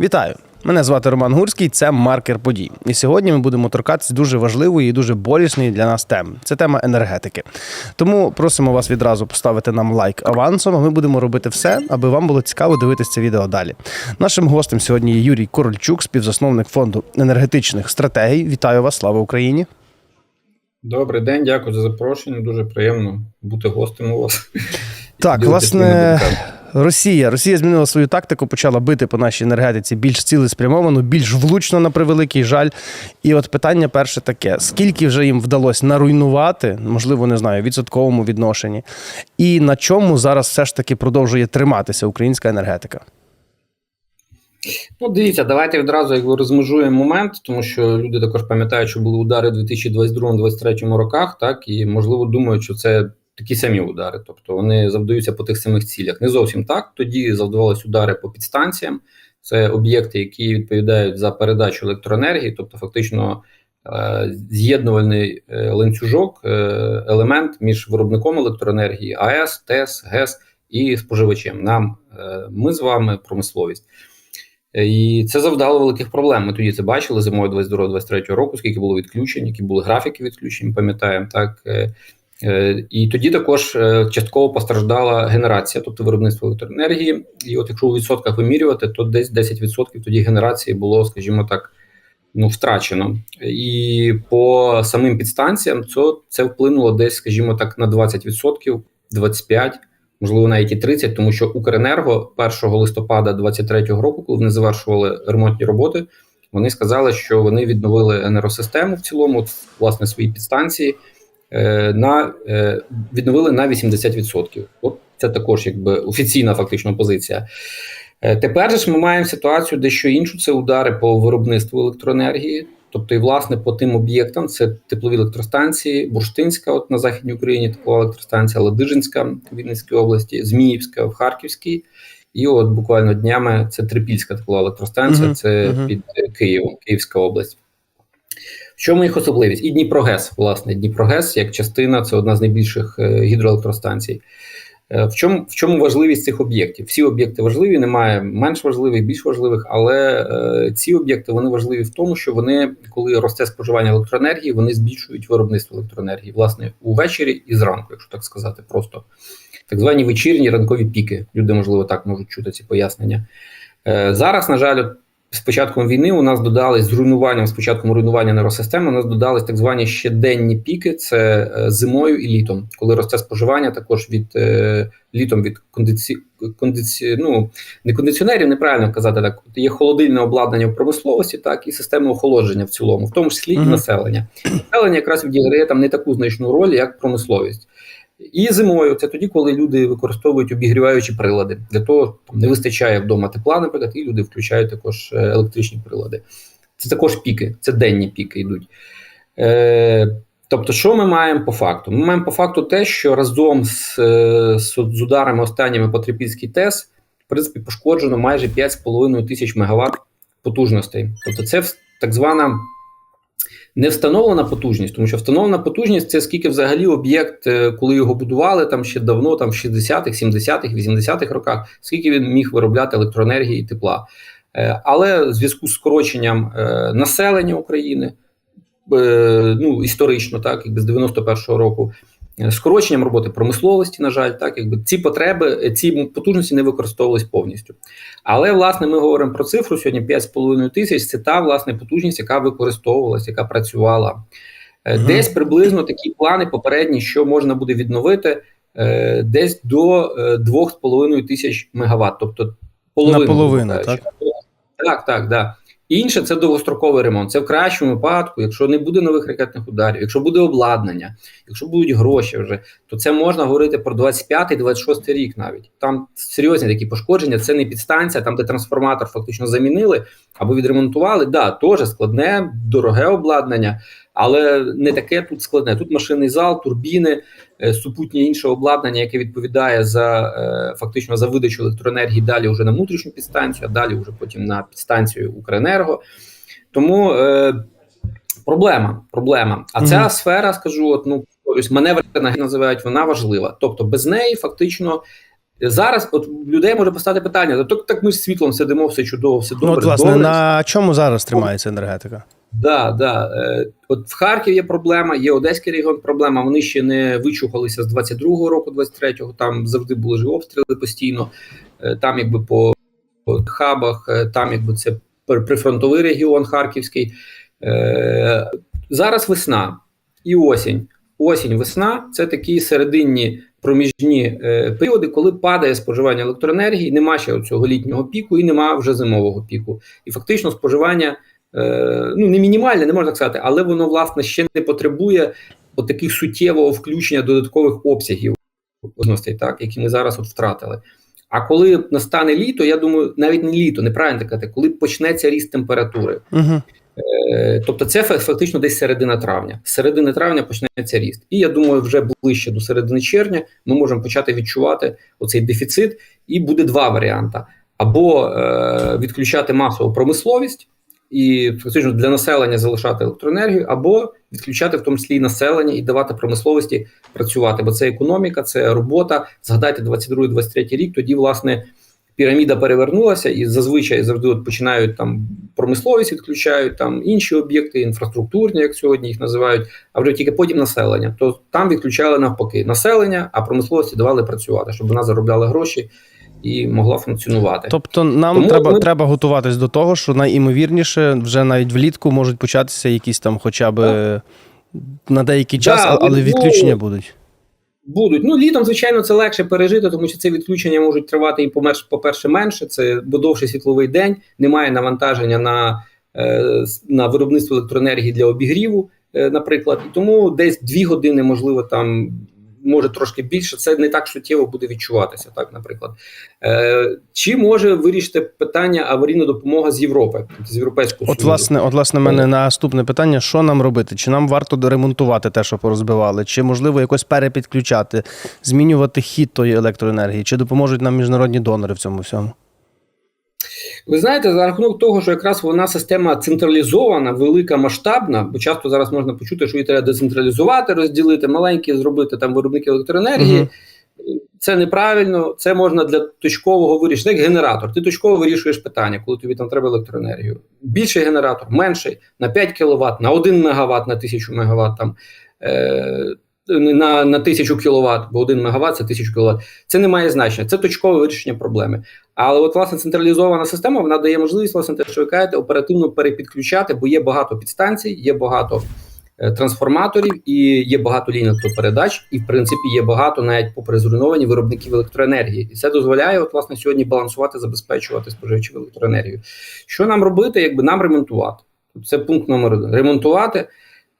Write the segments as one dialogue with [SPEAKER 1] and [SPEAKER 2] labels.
[SPEAKER 1] Вітаю! Мене звати Роман Гурський, це маркер подій. І сьогодні ми будемо торкатися дуже важливої і дуже болісної для нас теми. Це тема енергетики. Тому просимо вас відразу поставити нам лайк авансом. а Ми будемо робити все, аби вам було цікаво дивитися це відео далі. Нашим гостем сьогодні є Юрій Корольчук, співзасновник фонду енергетичних стратегій. Вітаю вас! Слава Україні!
[SPEAKER 2] Добрий день, дякую за запрошення. Дуже приємно бути гостем у вас.
[SPEAKER 1] Так, власне. Росія. Росія змінила свою тактику, почала бити по нашій енергетиці більш цілеспрямовано, більш влучно на превеликий жаль. І от питання перше таке: скільки вже їм вдалося наруйнувати, можливо, не знаю, відсотковому відношенні, і на чому зараз все ж таки продовжує триматися українська енергетика?
[SPEAKER 2] Ну, дивіться, давайте відразу якби розмежуємо момент, тому що люди також пам'ятають, що були удари у 2022-2023 роках, так і можливо думають, що це такі самі удари, тобто вони завдаються по тих самих цілях. Не зовсім так. Тоді завдавалися удари по підстанціям. Це об'єкти, які відповідають за передачу електроенергії, тобто фактично е, з'єднувальний е, ланцюжок, е, елемент між виробником електроенергії, АЕС, ТЕС, ГЕС і споживачем. Нам ми з вами промисловість. І це завдало великих проблем. Ми тоді це бачили зимою 22-23 року, скільки було відключень, які були графіки відключень, пам'ятаємо так. Е, І тоді також е, частково постраждала генерація, тобто виробництво електроенергії. І от якщо у відсотках вимірювати, то десь 10% тоді генерації було, скажімо так, ну, втрачено. І по самим підстанціям це, це вплинуло десь, скажімо так, на 20%, 25%, можливо, навіть і 30%, тому що Укренерго 1 листопада 2023 року, коли вони завершували ремонтні роботи, вони сказали, що вони відновили енергосистему в цілому, от, власне, свої підстанції на е, відновили на 80%. От це також якби офіційна фактично позиція. Е, Тепер же ж ми маємо ситуацію дещо іншу. Це удари по виробництву електроенергії. Тобто, і власне по тим об'єктам це теплові електростанції, Бурштинська, от на західній Україні теплова електростанція, Ладижинська в Вінницькій області, Зміївська в Харківській, і от буквально днями це Трипільська теплова електростанція,
[SPEAKER 1] Мгм,
[SPEAKER 2] це
[SPEAKER 1] мгм.
[SPEAKER 2] під е, Києвом, Київська область. В чому їх особливість? І Дніпрогес, власне, Дніпрогес як частина, це одна з найбільших е, гідроелектростанцій. Е, В чому, в чому важливість цих об'єктів? Всі об'єкти важливі, немає менш важливих, більш важливих, але е, ці об'єкти вони важливі в тому, що вони, коли росте споживання електроенергії, вони збільшують виробництво електроенергії, власне, увечері і зранку, якщо так сказати, просто так звані вечірні ранкові піки. Люди, можливо, так можуть чути ці пояснення. Е, зараз, на жаль, з початком війни у нас додались з руйнуванням, з початком руйнування нейросистеми, у нас додались так звані щоденні піки. Це е, зимою і літом, коли росте споживання, також від е, літом від кондиці, кондиці, ну, не кондиціонерів, неправильно казати так. Є холодильне обладнання в промисловості, так і система охолодження в цілому, в тому числі і населення. Населення якраз відіграє там не таку значну роль, як промисловість. І зимою це тоді, коли люди використовують обігріваючі прилади. Для того там не вистачає вдома тепла, наприклад, і люди включають також е, електричні прилади. Це також піки, це денні піки йдуть. Е, тобто, що ми маємо по факту? Ми маємо по факту те, що разом з, е, з, з ударами останніми по Трипільській ТЕС, в принципі, пошкоджено майже 5,5 тисяч мегаватт потужностей. Тобто, це так звана не встановлена потужність, тому що встановлена потужність це скільки взагалі об'єкт, е, коли його будували там ще давно, там в 60-х, 70-х, 80-х роках, скільки він міг виробляти електроенергії і тепла. Е, Але в зв'язку з скороченням е, населення України, ну історично, так якби з 91-го року, скороченням роботи промисловості, на жаль, так якби ці потреби, е, ці потужності не використовувались повністю. Але власне ми говоримо про цифру сьогодні 5,5 тисяч. Це та власне потужність, яка використовувалась, яка працювала. Е,
[SPEAKER 1] Мгм.
[SPEAKER 2] Десь приблизно такі плани попередні, що можна буде відновити, е, десь до е, 2,5 тисяч мегаватт, тобто половину.
[SPEAKER 1] Наполовину, так?
[SPEAKER 2] Так, так, да. Інше це довгостроковий ремонт. Це в кращому випадку, якщо не буде нових ракетних ударів, якщо буде обладнання, якщо будуть гроші вже, то це можна говорити про 25-26 рік навіть. Там серйозні такі пошкодження. Це не підстанція, там де трансформатор фактично замінили або відремонтували. Да, теж складне, дороге обладнання, але не таке тут складне. Тут машинний зал, турбіни, е, супутнє інше обладнання, яке відповідає за е, фактично за видачу електроенергії далі вже на внутрішню підстанцію, а далі вже потім на підстанцію Укренерго. Тому е, проблема. проблема. А ця
[SPEAKER 1] Мгм.
[SPEAKER 2] сфера, скажу, от, ну ось маневр називають, вона важлива. Тобто без неї фактично Зараз от людей може постати питання: так, так ми з світлом сидимо, все чудово, все добре.
[SPEAKER 1] ну, от, власне,
[SPEAKER 2] добре.
[SPEAKER 1] на чому зараз тримається енергетика?
[SPEAKER 2] Да, да. Е, От в Харкові є проблема, є Одеський регіон проблема. Вони ще не вичухалися з 22-го року, 23-го. Там завжди були ж обстріли постійно. Е, Там, якби по хабах, е, там, якби це прифронтовий регіон Харківський. Зараз весна і осінь. Осінь, весна це такі серединні проміжні періоди, коли падає споживання електроенергії, нема ще цього літнього піку і нема вже зимового піку. І фактично споживання ну не мінімальне, не можна так сказати, але воно власне ще не потребує от таких суттєвого включення додаткових обсягів так які ми зараз от втратили. А коли настане літо, я думаю, навіть не літо, неправильно так казати, коли почнеться ріст температури.
[SPEAKER 1] Угу.
[SPEAKER 2] Е, Тобто, це фактично десь середина травня. З середини травня почнеться ріст. І я думаю, вже ближче до середини червня ми можемо почати відчувати оцей дефіцит. І буде два варіанти: або е, відключати масову промисловість і фактично для населення залишати електроенергію, або відключати в тому числі і населення і давати промисловості працювати. Бо це економіка, це робота. Згадайте 22-23 рік. Тоді власне піраміда перевернулася, і зазвичай завжди от починають там промисловість відключають, там інші об'єкти, інфраструктурні, як сьогодні їх називають, а вже тільки потім населення. То там відключали навпаки населення, а промисловості давали працювати, щоб вона заробляла гроші і могла функціонувати.
[SPEAKER 1] Тобто нам
[SPEAKER 2] Тому
[SPEAKER 1] треба,
[SPEAKER 2] ми-
[SPEAKER 1] треба готуватись до того, що найімовірніше вже навіть влітку можуть початися якісь там, хоча б на деякий час,
[SPEAKER 2] Да,
[SPEAKER 1] але
[SPEAKER 2] ну,
[SPEAKER 1] відключення будуть.
[SPEAKER 2] Будуть. Ну, літом, звичайно, це легше пережити, тому що ці відключення можуть тривати і по-перше, менше. Це бо довший світловий день, немає навантаження на, е, на виробництво електроенергії для обігріву, е, наприклад. Тому десь дві години, можливо, там може трошки більше. Це не так суттєво буде відчуватися, так, наприклад. Е, чи може вирішити питання аварійна допомога з Європи, з Європейського
[SPEAKER 1] От, власне, от, власне, мене наступне питання: що нам робити? Чи нам варто доремонтувати те, що порозбивали, чи можливо якось перепідключати, змінювати хід тої електроенергії, чи допоможуть нам міжнародні донори в цьому всьому?
[SPEAKER 2] Ви знаєте, за рахунок того, що якраз вона система централізована, велика, масштабна, бо часто зараз можна почути, що її треба децентралізувати, розділити, маленькі зробити там виробники електроенергії.
[SPEAKER 1] Мгм.
[SPEAKER 2] Це неправильно, це можна для точкового вирішення. Як генератор. Ти точково вирішуєш питання, коли тобі там треба електроенергію. Більший генератор, менший на 5 кВт, на 1 МВт, на 1000 МВт, там, е, на, на 1000 кВт, бо 1 МВт це 1000 кВт. Це не має значення. Це точкове вирішення проблеми. Але от власне централізована система вона дає можливість, власне, те, що ви кажете, оперативно перепідключати, бо є багато підстанцій, є багато е, трансформаторів і є багато ліній і в принципі є багато навіть попри зруйновані виробників електроенергії. І це дозволяє, от власне, сьогодні балансувати, забезпечувати споживачів електроенергію. Що нам робити, якби нам ремонтувати? Це пункт номер один: ремонтувати,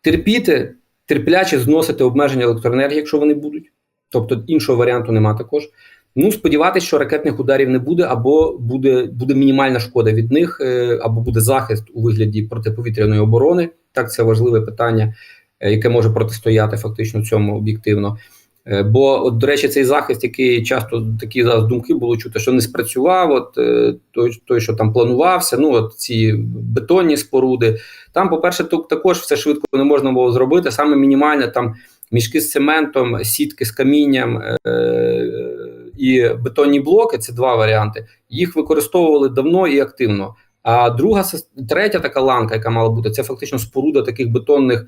[SPEAKER 2] терпіти, терпляче зносити обмеження електроенергії, якщо вони будуть. Тобто іншого варіанту нема також. Ну, сподіватися, що ракетних ударів не буде, або буде, буде мінімальна шкода від них, е, або буде захист у вигляді протиповітряної оборони. Так, це важливе питання, е, яке може протистояти фактично цьому об'єктивно. Е, Бо, от, до речі, цей захист, який часто такі зараз думки було чути, що не спрацював, от е, той, той, що там планувався, ну от ці бетонні споруди. Там, по-перше, також все швидко не можна було зробити. Саме мінімальне там мішки з цементом, сітки з камінням е, і бетонні блоки це два варіанти. Їх використовували давно і активно. А друга третя така ланка, яка мала бути, це фактично споруда таких бетонних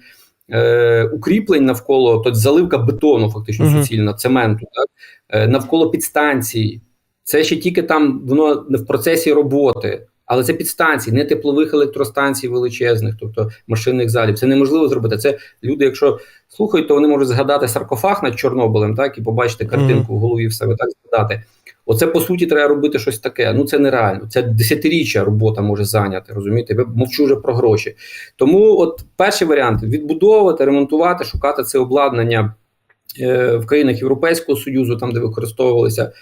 [SPEAKER 2] е, укріплень навколо, тобто заливка бетону, фактично
[SPEAKER 1] Мгм.
[SPEAKER 2] суцільна, цементу, так? Е, навколо підстанцій. Це ще тільки там воно не в процесі роботи. Але це підстанції, не теплових електростанцій величезних, тобто машинних залів. Це неможливо зробити. Це люди, якщо слухають, то вони можуть згадати саркофаг над Чорнобилем, так і побачити картинку в голові в себе так згадати. Оце по суті треба робити щось таке. Ну це нереально. Це десятиріччя робота може зайняти. Розумієте? Я мовчу вже про гроші. Тому, от перший варіант відбудовувати, ремонтувати, шукати це обладнання е, в країнах Європейського союзу, там де використовувалися.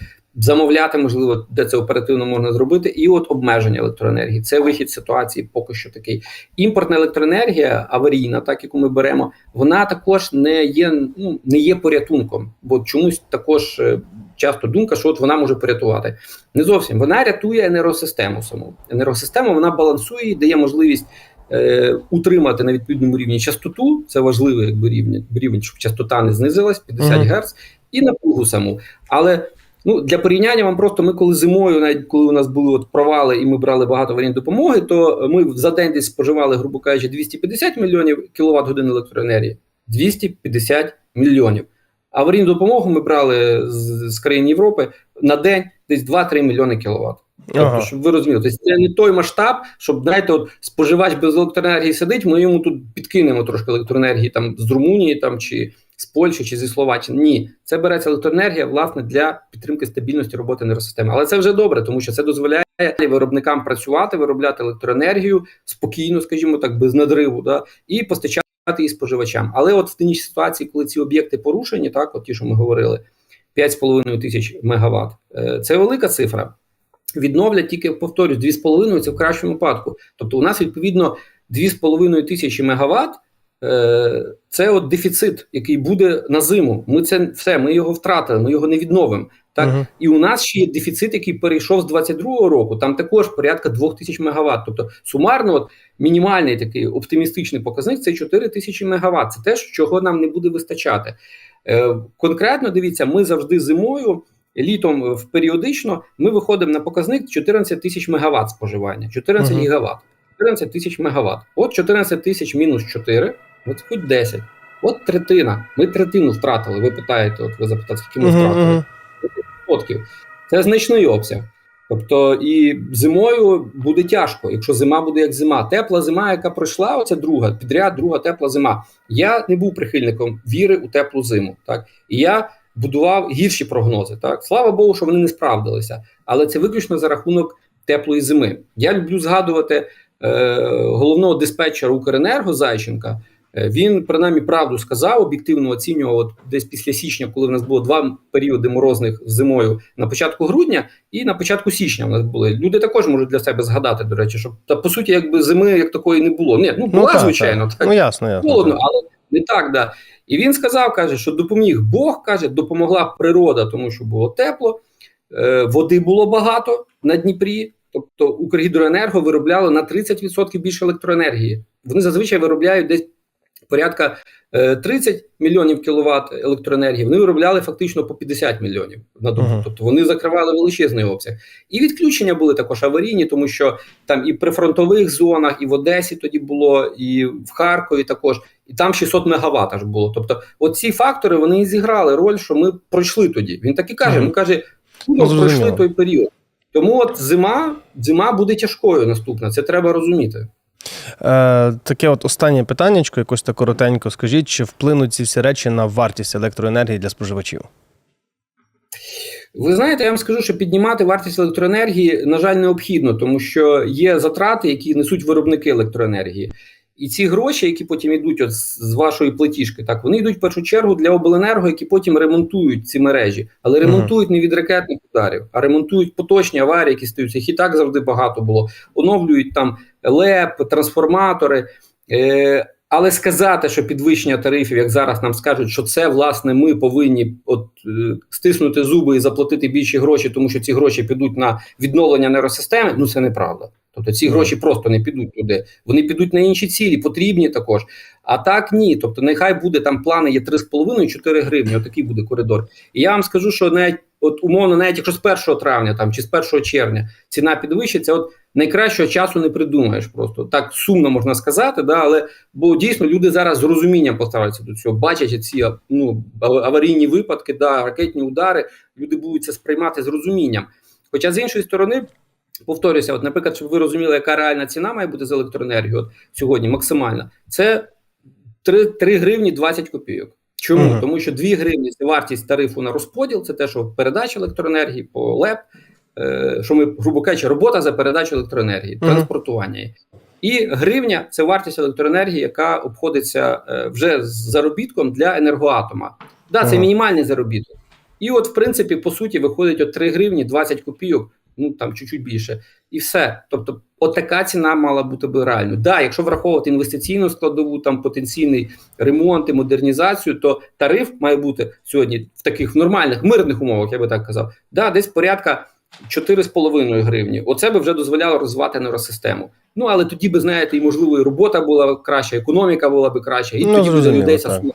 [SPEAKER 2] Замовляти, можливо, де це оперативно можна зробити, і от обмеження електроенергії. Це вихід ситуації поки що такий. Імпортна електроенергія, аварійна, так яку ми беремо, вона також не є, ну не є порятунком, бо чомусь також е, часто думка, що от вона може порятувати. Не зовсім вона рятує енергосистему саму. Енергосистему вона балансує, і дає можливість е, утримати на відповідному рівні частоту. Це важливий якби рівень, рівень, щоб частота не знизилась 50
[SPEAKER 1] Мгм.
[SPEAKER 2] Гц, і напругу саму. Але Ну, для порівняння вам просто ми коли зимою, навіть коли у нас були от провали і ми брали багато варіантів допомоги, то ми за день десь споживали, грубо кажучи, 250 мільйонів кіловат годин електроенергії. 250 мільйонів. А аварійну допомогу ми брали з, з країн Європи на день десь 2-3 мільйони кіловат. Тобто,
[SPEAKER 1] Ага.
[SPEAKER 2] щоб ви розуміли, тобто це не той масштаб, щоб знаєте, от споживач без електроенергії сидить, ми йому тут підкинемо трошки електроенергії там з Румунії там чи з Польщі чи зі Словаччини. Ні, це береться електроенергія власне для підтримки стабільності роботи енергосистеми. Але це вже добре, тому що це дозволяє виробникам працювати, виробляти електроенергію спокійно, скажімо так, без надриву, да, і постачати її споживачам. Але от в тій ситуації, коли ці об'єкти порушені, так, от ті, що ми говорили, 5,5 тисяч мегаватт, е, це велика цифра. Відновлять тільки повторюсь, 2,5 це в кращому випадку. Тобто, у нас відповідно 2,5 тисячі мегаватт це от дефіцит, який буде на зиму. Ми це все, ми його втратили, ми його не відновимо. Так
[SPEAKER 1] Мгм.
[SPEAKER 2] і у нас ще є дефіцит, який перейшов з 22-го року. Там також порядка 2 тисяч мегаватт. Тобто сумарно, от мінімальний такий оптимістичний показник це 4 тисячі мегаватт. Це те, чого нам не буде вистачати. Е, конкретно дивіться, ми завжди зимою. Літом е, в періодично ми виходимо на показник 14 тисяч мегаватт споживання, 14
[SPEAKER 1] Мгм.
[SPEAKER 2] гігаватт, 14 тисяч мегаватт. От 14 тисяч мінус 4, от хоч 10. От третина. Ми третину втратили. Ви питаєте, от ви запитаєте, скільки ми втратили відсотків. Це значний обсяг. Тобто, і зимою буде тяжко, якщо зима буде як зима. Тепла зима, яка пройшла, оця друга, підряд, друга тепла зима. Я не був прихильником віри у теплу зиму. Так і я будував гірші прогнози. Так, слава Богу, що вони не справдилися, але це виключно за рахунок теплої зими. Я люблю згадувати е, головного диспетчера Укренерго Зайченка. Е, Він принаймні правду сказав, об'єктивно оцінював от десь після січня, коли в нас було два періоди морозних зимою на початку грудня і на початку січня. В нас були люди також можуть для себе згадати. До речі, що та по суті, якби зими як такої не було. Ні, ну була
[SPEAKER 1] так,
[SPEAKER 2] звичайно,
[SPEAKER 1] так.
[SPEAKER 2] так
[SPEAKER 1] Ну ясно, ясно.
[SPEAKER 2] холодно,
[SPEAKER 1] так.
[SPEAKER 2] але не так, да. І він сказав, каже, що допоміг Бог, каже, допомогла природа, тому що було тепло, е, води було багато на Дніпрі. Тобто Укргідроенерго виробляло на 30% більше електроенергії. Вони зазвичай виробляють десь порядка е, 30 мільйонів кіловат електроенергії. Вони виробляли фактично по 50 мільйонів на добу.
[SPEAKER 1] Мгм.
[SPEAKER 2] Тобто вони закривали величезний обсяг. І відключення були також аварійні, тому що там і при фронтових зонах, і в Одесі тоді було, і в Харкові також, і там 600 мегаватт аж було. Тобто, оці фактори вони і зіграли роль, що ми пройшли тоді. Він так і каже:
[SPEAKER 1] Мгм.
[SPEAKER 2] ми каже,
[SPEAKER 1] Ну,
[SPEAKER 2] ну, пройшли той період. Тому от зима, зима буде тяжкою наступна. Це треба розуміти.
[SPEAKER 1] Е, таке от останнє питаннячко, якось так коротенько. Скажіть, чи вплинуть ці всі речі на вартість електроенергії для споживачів?
[SPEAKER 2] Ви знаєте, я вам скажу, що піднімати вартість електроенергії, на жаль, необхідно, тому що є затрати, які несуть виробники електроенергії. І ці гроші, які потім йдуть от з вашої платіжки, так вони йдуть в першу чергу для обленерго, які потім ремонтують ці мережі, але ремонтують не від ракетних ударів, а ремонтують поточні аварії, які стаються. Їх і так завжди багато було. Оновлюють там ЛЕП, трансформатори. Е, але сказати, що підвищення тарифів, як зараз нам скажуть, що це власне ми повинні от е, стиснути зуби і заплатити більші гроші, тому що ці гроші підуть на відновлення нейросистеми. Ну це неправда. Тобто ці гроші просто не підуть туди. Вони підуть на інші цілі, потрібні також. А так ні. Тобто, нехай буде там плани є 3,5-4 гривні. Отакий буде коридор. І я вам скажу, що навіть от умовно, навіть якщо з 1 травня там чи з 1 червня ціна підвищиться, от найкращого часу не придумаєш. Просто так сумно можна сказати, да, але бо дійсно люди зараз з розумінням поставляться до цього, бачать ці ну аварійні випадки, да, ракетні удари. Люди будуть це сприймати з розумінням. Хоча з іншої сторони. Повторюся, от, наприклад, щоб ви розуміли, яка реальна ціна має бути за електроенергію от сьогодні максимальна, це 3, 3 гривні 20 копійок. Чому?
[SPEAKER 1] Мгм.
[SPEAKER 2] Тому що 2 гривні це вартість тарифу на розподіл, це те, що передача електроенергії по ЛЕП, е, що ми, грубо кажучи, робота за передачу електроенергії,
[SPEAKER 1] Мгм.
[SPEAKER 2] транспортування. І гривня це вартість електроенергії, яка обходиться е, вже з заробітком для енергоатома. Да, це
[SPEAKER 1] Ага.
[SPEAKER 2] мінімальний заробіток. І от, в принципі, по суті, виходить от 3 гривні 20 копійок, ну там чуть-чуть більше, і все. Тобто, от така ціна мала бути би реальною. Да, якщо враховувати інвестиційну складову, там потенційний ремонт і модернізацію, то тариф має бути сьогодні в таких нормальних мирних умовах, я би так казав. Да, десь порядка 4,5 гривні. Оце би вже дозволяло розвивати нейросистему. Ну але тоді би знаєте, і можливо, і робота була б краща, економіка була б краща, і
[SPEAKER 1] Ну,
[SPEAKER 2] тоді б за людей ця сума.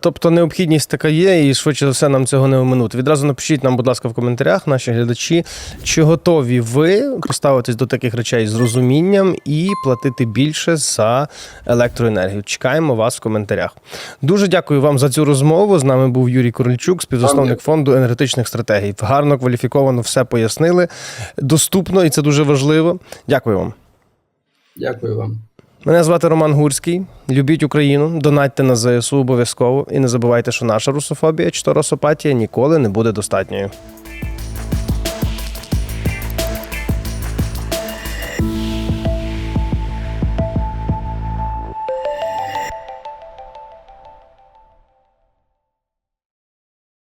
[SPEAKER 1] Тобто необхідність така є, і швидше за все нам цього не оминути. Відразу напишіть нам, будь ласка, в коментарях, наші глядачі, чи готові ви поставитись до таких речей з розумінням і платити більше за електроенергію. Чекаємо вас в коментарях. Дуже дякую вам за цю розмову. З нами був Юрій Корольчук, співзасновник фонду енергетичних стратегій. Гарно кваліфіковано все пояснили. Доступно, і це дуже важливо. Дякую вам.
[SPEAKER 2] Дякую вам.
[SPEAKER 1] Мене звати Роман Гурський. Любіть Україну, донатьте на ЗСУ обов'язково і не забувайте, що наша русофобія чи то росопатія ніколи не буде достатньою.